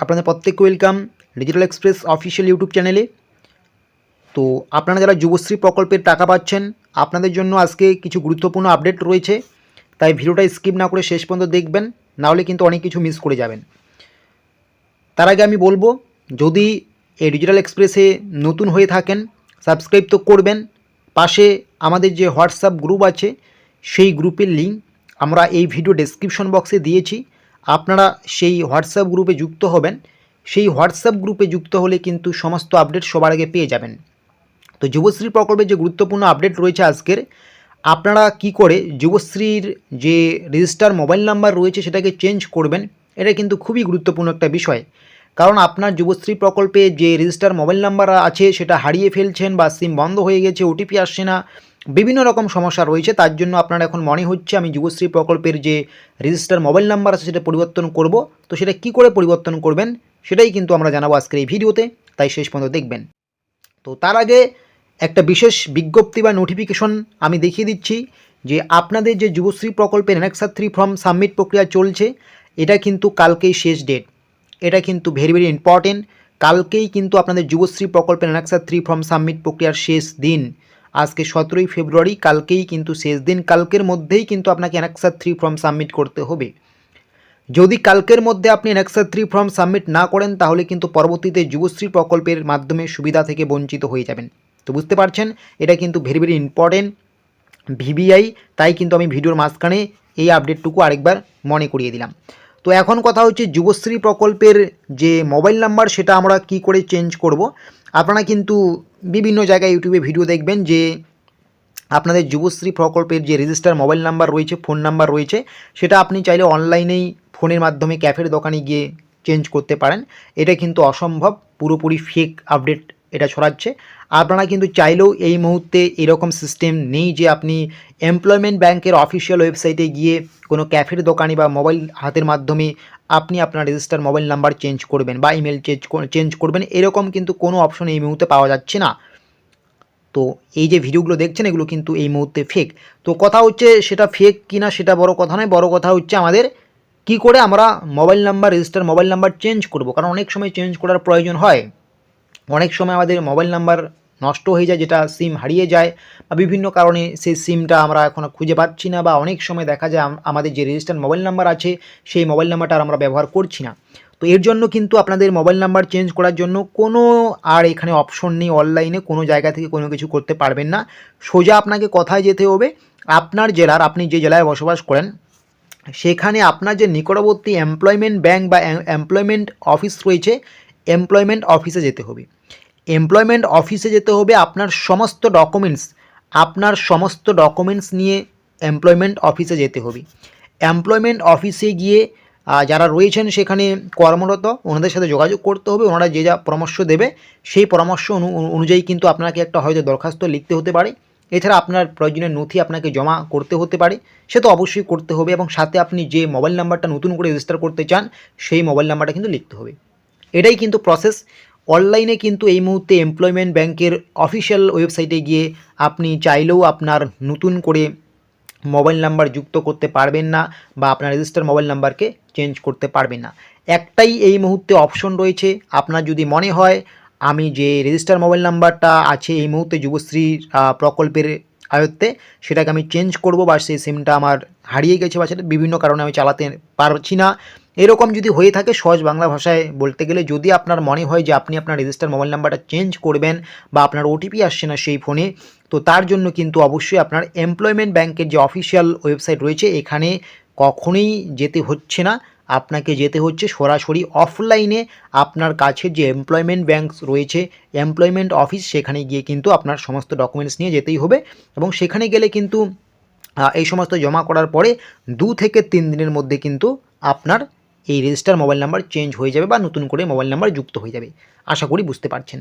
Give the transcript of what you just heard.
আপনাদের প্রত্যেককে welcome digital express official YouTube চ্যানেলে তো আপনারা যারা যুবশ্রী প্রকল্পের টাকা পাচ্ছেন, আপনাদের জন্য আজকে কিছু গুরুত্বপূর্ণ আপডেট রয়েছে। তাই ভিডিওটা স্কিপ না করে শেষ পর্যন্ত দেখবেন নাহলে কিন্তু অনেক কিছু মিস করে যাবেন। তার আগে আমি বলব, যদি এই ডিজিটাল এক্সপ্রেসে নতুন হয়ে থাকেন সাবস্ক্রাইব তো করবেন, পাশে আমাদের যে হোয়াটসঅ্যাপ গ্রুপ আছে, সেই গ্রুপের লিঙ্ক আমরা এই ভিডিও ডেসক্রিপশন বক্সে দিয়েছি। আপনারা সেই হোয়াটসঅ্যাপ গ্রুপে যুক্ত হবেন। সেই হোয়াটসঅ্যাপ গ্রুপে যুক্ত হলে কিন্তু সমস্ত আপডেট সবার আগে পেয়ে যাবেন। তো যুবশ্রী প্রকল্পের যে গুরুত্বপূর্ণ আপডেট রয়েছে আজকের, আপনারা কি করে যুবশ্রীর যে রেজিস্টার মোবাইল নাম্বার রয়েছে সেটাকে চেঞ্জ করবেন, এটা কিন্তু খুবই গুরুত্বপূর্ণ একটা বিষয়। কারণ আপনার যুবশ্রী প্রকল্পে যে রেজিস্টার মোবাইল নাম্বার আছে সেটা হারিয়ে ফেলছেন বা সিম বন্ধ হয়ে গেছে, ওটিপি আসছে না বিভিন্ন রকম সমস্যা রয়েছে, তার জন্য আপনার এখন মনে হচ্ছে আমি যুবশ্রী প্রকল্পের যে রেজিস্টার মোবাইল নাম্বার আছে সেটা পরিবর্তন করব। তো সেটা কি করে পরিবর্তন করবেন সেটাই কিন্তু আমরা জানাব আজকের এই ভিডিওতে, তাই শেষ পর্যন্ত দেখবেন। তো তার আগে একটা বিশেষ বিজ্ঞপ্তি বা নোটিফিকেশন আমি দেখিয়ে দিচ্ছি যে আপনাদের যে যুবশ্রী প্রকল্পের অ্যানেক্সার থ্রি ফর্ম সাবমিট প্রক্রিয়া চলছে, এটা কিন্তু কালকেই শেষ ডেট এটা কিন্তু ভেরি ভেরি ইম্পর্টেন্ট কালকেই কিন্তু আপনাদের যুবশ্রী প্রকল্পের অ্যানেক্সার থ্রি ফর্ম সাবমিট প্রক্রিয়ার শেষ দিন। আজকে সতেরোই ফেব্রুয়ারি, কালকেই কিন্তু শেষ দিন, কালকের মধ্যেই কিন্তু আপনাকে অ্যানেক্সার থ্রি ফর্ম সাবমিট করতে হবে। যদি কালকের মধ্যে আপনি অ্যানেক্সার থ্রি ফর্ম সাবমিট না করেন, তাহলে কিন্তু পরবর্তীতে যুবশ্রী প্রকল্পের মাধ্যমে সুবিধা থেকে বঞ্চিত হয়ে যাবেন। তো বুঝতে পারছেন? এটা কিন্তু ভেরি ভেরি ইম্পর্টেন্ট ভিবিআই তাই কিন্তু আমি ভিডিওর মাঝখানে এই আপডেটটুকু আরেকবার মনে করিয়ে দিলাম। তো এখন কথা হচ্ছে যুবশ্রী প্রকল্পের যে মোবাইল নাম্বার সেটা আমরা কি করে চেঞ্জ করব? আপনারা কিন্তু বিভিন্ন জায়গায় ইউটিউবে ভিডিও দেখবেন যে আপনাদের যুবশ্রী প্রকল্পের যে রেজিস্টার মোবাইল নাম্বার রয়েছে ফোন নাম্বার রয়েছে, সেটা আপনি চাইলে অনলাইনেই ফোনের মাধ্যমে ক্যাফের দোকানে গিয়ে চেঞ্জ করতে পারেন। এটা কিন্তু অসম্ভব, পুরোপুরি ফেক আপডেট এটা ছড়াচ্ছে আপনারা কিন্তু চাইলেও এই মুহূর্তে এরকম সিস্টেম নেই যে আপনি এমপ্লয়মেন্ট ব্যাংকের অফিসিয়াল ওয়েবসাইটে গিয়ে কোনো ক্যাফের দোকানে বা মোবাইল হাতের মাধ্যমে আপনি আপনার রেজিস্টার মোবাইল নাম্বার চেঞ্জ করবেন বা ইমেল চেঞ্জ চেঞ্জ করবেন। এরকম কিন্তু কোনো অপশন এই মুহূর্তে পাওয়া যাচ্ছে না। তো এই যে ভিডিওগুলো দেখছেন, এগুলো কিন্তু এই মুহূর্তে ফেক তো কথা হচ্ছে সেটা ফেক কিনা সেটা বড় কথা নয়, বড় কথা হচ্ছে আমাদের কি করে আমরা mobile number register mobile number change করব। কারণ অনেক সময় চেঞ্জ করার প্রয়োজন হয়। অনেক সময় আমাদের মোবাইল নাম্বার নষ্ট হয়ে যায়, যেটা সিম হারিয়ে যায় বা বিভিন্ন কারণে সেই সিমটা আমরা এখন খুঁজে পাচ্ছি না বা অনেক সময় দেখা যায় আমাদের যে রেজিস্টার মোবাইল নাম্বার আছে, সেই মোবাইল নাম্বারটা আমরা ব্যবহার করছি না। তো এর জন্য কিন্তু আপনাদের মোবাইল নাম্বার চেঞ্জ করার জন্য কোনো আর এখানে অপশন নেই অনলাইনে কোনো জায়গা থেকে কোনো কিছু করতে পারবেন না। সোজা আপনাকে কোথায় যেতে হবে? আপনার জেলার, আপনি যে জেলায় বসবাস করেন, সেখানে আপনার যে নিকটবর্তী এমপ্লয়মেন্ট ব্যাংক বা এমপ্লয়মেন্ট অফিস রয়েছে এমপ্লয়মেন্ট অফিসে যেতে হবে। এমপ্লয়মেন্ট অফিসে যেতে হবে আপনার সমস্ত ডকুমেন্টস আপনার সমস্ত ডকুমেন্টস নিয়ে এমপ্লয়মেন্ট অফিসে যেতে হবে। এমপ্লয়মেন্ট অফিসে গিয়ে যারা রয়েছেন সেখানে কর্মরত, ওনাদের সাথে যোগাযোগ করতে হবে, ওনারা যে যা পরামর্শ দেবে, সেই পরামর্শ অনু- অনু- অনুযায়ী কিন্তু আপনাকে একটা হয়তো দরখাস্ত লিখতে হতে পারে। এছাড়া আপনার প্রয়োজনীয় নথি আপনাকে জমা করতে হতে পারে, সে তো অবশ্যই করতে হবে এবং সাথে আপনি যে মোবাইল নাম্বারটা নতুন করে রেজিস্টার করতে চান, সেই মোবাইল নাম্বারটা কিন্তু লিখতে হবে। এটাই কিন্তু প্রসেস অনলাইনে কিন্তু এই মুহূর্তে এমপ্লয়মেন্ট ব্যাংকের অফিসিয়াল ওয়েবসাইটে গিয়ে আপনি চাইলেও আপনার নতুন করে মোবাইল নাম্বার যুক্ত করতে পারবেন না বা আপনার রেজিস্টার মোবাইল নাম্বারকে চেঞ্জ করতে পারবেন না। একটাই এই মুহূর্তে অপশন রয়েছে। আপনার যদি মনে হয়, আমি যে রেজিস্টার মোবাইল নাম্বারটা আছে এই মুহূর্তে যুবশ্রী প্রকল্পের আয়ত্তে, সেটাকে আমি চেঞ্জ করব বা সেই সিমটা আমার হারিয়ে গেছে বা সেটা বিভিন্ন কারণে আমি চালাতে পারছি না। এরকম যদি হয়ে থাকে সহজ বাংলা ভাষায় বলতে গেলে, যদি আপনার মনে হয় যে আপনি আপনার রেজিস্টার মোবাইল নাম্বারটা চেঞ্জ করবেন বা আপনার ওটিপি আসছে না সেই ফোনে তো তার জন্য কিন্তু অবশ্যই আপনার এমপ্লয়মেন্ট ব্যাংকের যে অফিসিয়াল ওয়েবসাইট রয়েছে, এখানে কখনোই যেতে হচ্ছে না। আপনাকে যেতে হচ্ছে সরাসরি অফলাইনে আপনার কাছে যে এমপ্লয়মেন্ট ব্যাংক রয়েছে এমপ্লয়মেন্ট অফিস সেখানে গিয়ে কিন্তু আপনার সমস্ত ডকুমেন্টস নিয়ে যেতেই হবে এবং সেখানে গেলে কিন্তু এই সমস্ত জমা করার পরে দু থেকে তিন দিনের মধ্যে কিন্তু আপনার এই রেজিস্টার মোবাইল নাম্বার চেঞ্জ হয়ে যাবে বা নতুন করে মোবাইল নাম্বার যুক্ত হয়ে যাবে। আশা করি বুঝতে পারছেন।